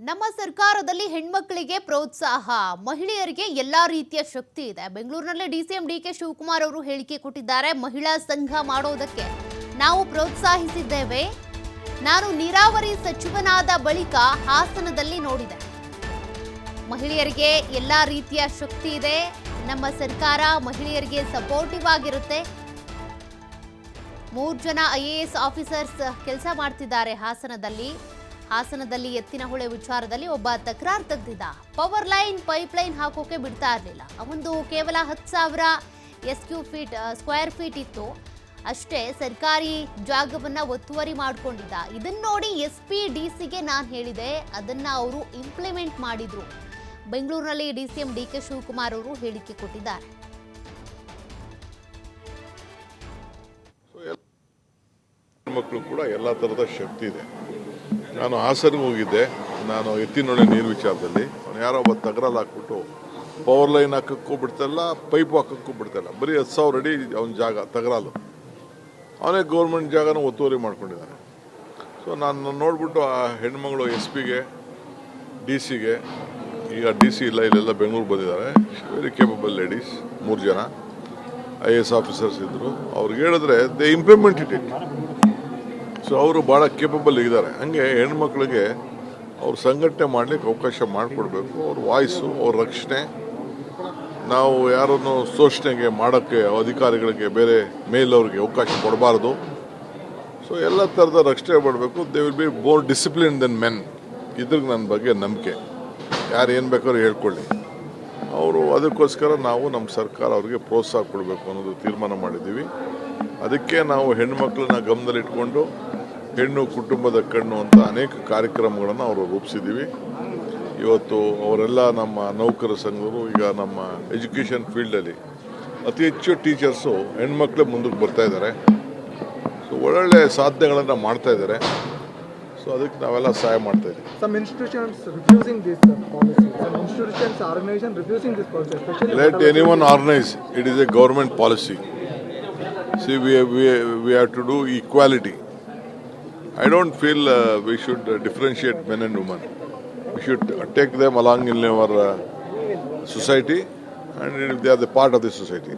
ನಮ್ಮ ಸರ್ಕಾರದಲ್ಲಿ ಹೆಣ್ಮಕ್ಳಿಗೆ ಪ್ರೋತ್ಸಾಹ, ಮಹಿಳೆಯರಿಗೆ ಎಲ್ಲಾ ರೀತಿಯ ಶಕ್ತಿ ಇದೆ. ಬೆಂಗಳೂರಿನಲ್ಲಿ ಡಿಸಿಎಂ ಡಿಕೆ ಶಿವಕುಮಾರ್ ಅವರು ಹೇಳಿಕೆ ಕೊಟ್ಟಿದ್ದಾರೆ, ಮಹಿಳಾ ಸಂಘ ಮಾಡೋದಕ್ಕೆ. ನಾವು ಪ್ರೋತ್ಸಾಹಿಸಿದ್ದೇವೆ. ನಾನು ನೀರಾವರಿ ಸಚಿವನಾದ ಬಳಿಕ ಹಾಸನದಲ್ಲಿ ನೋಡಿದೆ. ಮಹಿಳೆಯರಿಗೆ ಎಲ್ಲಾ ರೀತಿಯ ಶಕ್ತಿ ಇದೆ. ನಮ್ಮ ಸರ್ಕಾರ ಮಹಿಳೆಯರಿಗೆ ಸಪೋರ್ಟಿವ್ ಆಗಿರುತ್ತೆ. ಮೂರು ಜನ ಐ ಎ ಎಸ್ ಆಫೀಸರ್ಸ್ ಕೆಲಸ ಮಾಡ್ತಿದ್ದಾರೆ ಹಾಸನದಲ್ಲಿ. ಹಾಸನದಲ್ಲಿ ಎತ್ತಿನ ಹೊಳೆ ವಿಚಾರದಲ್ಲಿ ಒಬ್ಬ ತಕರಾರು ತೆಗೆದಿದ್ದ. ಪವರ್ ಲೈನ್ ಪೈಪ್ ಲೈನ್ ಹಾಕೋಕೆ ಬಿಡ್ತಾ ಇರಲಿಲ್ಲ. ಒಂದು ಕೇವಲ ಹತ್ತು ಸಾವಿರ S Q feet square feet ಇತ್ತು. ಅಷ್ಟೇ ಸರ್ಕಾರಿ ಜಾಗವನ್ನು ಒತ್ತುವರಿ ಮಾಡಿಕೊಂಡಿದ್ದ. ಇದನ್ನು ನೋಡಿ ಎಸ್ ಪಿ ಡಿ ಸಿಗೆ ನಾನು ಹೇಳಿದೆ, ಅದನ್ನು ಅವರು ಇಂಪ್ಲಿಮೆಂಟ್ ಮಾಡಿದರು. ಬೆಂಗಳೂರಿನಲ್ಲಿ D C M D K Shivakumar ಅವರು ಹೇಳಿಕೆ ಕೊಟ್ಟಿದ್ದಾರೆ. ಮಕ್ಕಳು ಕೂಡ ಎಲ್ಲ ಥರದ ಶಕ್ತಿ ಇದೆ. ನಾನು ಹಾಸನಿಗೆ ಹೋಗಿದ್ದೆ. ನಾನು ಎತ್ತಿನೊಳೆ ನೀರು ವಿಚಾರದಲ್ಲಿ. ಅವ್ನು ಯಾರೋ ಒಬ್ಬ ತಗರಲ್ಲಿ ಹಾಕ್ಬಿಟ್ಟು ಪವರ್ ಲೈನ್ ಹಾಕಕ್ಕೂ ಬಿಡ್ತಾಯಿಲ್ಲ ಪೈಪ್ ಹಾಕೋಕ್ಕೂ ಬಿಡ್ತಾಯಿಲ್ಲ ಬರೀ ಹತ್ತು ಸಾವಿರ ಅಡಿ ಅವನ ಜಾಗ, ತಗರಾಲು. ಅವನೇ ಗೌರ್ಮೆಂಟ್ ಜಾಗನ ಒತ್ತುವರಿ ಮಾಡ್ಕೊಂಡಿದ್ದಾನೆ ಸೊ ನಾನು ನೋಡ್ಬಿಟ್ಟು ಆ ಹೆಣ್ಮಗಳು ಎಸ್ ಪಿಗೆ ಡಿ ಸಿಗೆ ಈಗ ಡಿ ಸಿ ಇಲ್ಲ, ಇಲ್ಲೆಲ್ಲ ಬೆಂಗಳೂರು ಬಂದಿದ್ದಾರೆ. ವೆರಿ ಕೇಪಬಲ್ ಲೇಡೀಸ್ ಮೂರು ಜನ. ಐ ಎ ಎಸ್ ಆಫೀಸರ್ಸ್ ಇದ್ದರು ಅವ್ರಿಗೆ ಹೇಳಿದ್ರೆ they implement it it so ಅವರು ಭಾಳ ಕೇಪಬಲ್ ಇದ್ದಾರೆ. ಹಂಗೆ ಹೆಣ್ಮಕ್ಳಿಗೆ ಅವ್ರು ಸಂಘಟನೆ ಮಾಡಲಿಕ್ಕೆ ಅವಕಾಶ ಮಾಡಿಕೊಡ್ಬೇಕು. ಅವ್ರ ವಾಯ್ಸು, ಅವ್ರ ರಕ್ಷಣೆ. ನಾವು ಯಾರನ್ನು ಶೋಷಣೆಗೆ ಮಾಡೋಕ್ಕೆ, ಅಧಿಕಾರಿಗಳಿಗೆ, ಬೇರೆ ಮೇಲವ್ರಿಗೆ ಅವಕಾಶ ಕೊಡಬಾರ್ದು. ಸೊ ಎಲ್ಲ ಥರದ ರಕ್ಷಣೆ ಮಾಡಬೇಕು. They will be more discipline than men ಇದ್ರಿಗೆ ನನ್ನ ಬಗ್ಗೆ ನಂಬಿಕೆ. ಯಾರು ಏನು ಬೇಕಾದ್ರೂ ಹೇಳ್ಕೊಳ್ಳಿ. ಅವರು ಅದಕ್ಕೋಸ್ಕರ ನಾವು ನಮ್ಮ ಸರ್ಕಾರ ಅವರಿಗೆ ಪ್ರೋತ್ಸಾಹ ಕೊಡಬೇಕು ಅನ್ನೋದು ತೀರ್ಮಾನ ಮಾಡಿದ್ದೀವಿ. ಅದಕ್ಕೆ ನಾವು ಹೆಣ್ಣುಮಕ್ಕಳನ್ನ ಗಮನದಲ್ಲಿಟ್ಕೊಂಡು ಹೆಣ್ಣು ಕುಟುಂಬದ ಕಣ್ಣು ಅಂತ ಅನೇಕ ಕಾರ್ಯಕ್ರಮಗಳನ್ನು ಅವರು ರೂಪಿಸಿದ್ದೀವಿ. ಇವತ್ತು ಅವರೆಲ್ಲ ನಮ್ಮ ನೌಕರ ಸಂಘರು ಈಗ ನಮ್ಮ ಎಜುಕೇಷನ್ ಫೀಲ್ಡಲ್ಲಿ ಅತಿ ಹೆಚ್ಚು ಟೀಚರ್ಸು ಹೆಣ್ಮಕ್ಳೇ ಮುಂದಕ್ಕೆ ಬರ್ತಾ ಇದ್ದಾರೆ. ಸೊ ಒಳ್ಳೊಳ್ಳೆ ಸಾಧನೆಗಳನ್ನು ಮಾಡ್ತಾ ಇದ್ದಾರೆ. ಸೊ ಅದಕ್ಕೆ ನಾವೆಲ್ಲ ಸಹಾಯ ಮಾಡ್ತಾ ಇದ್ದೀವಿ. Some any one this it is a government organization See, we, we, we have to do equality. I don't feel uh, we should uh, differentiate men and women. We should take them along in our uh, society and they are the part of the society.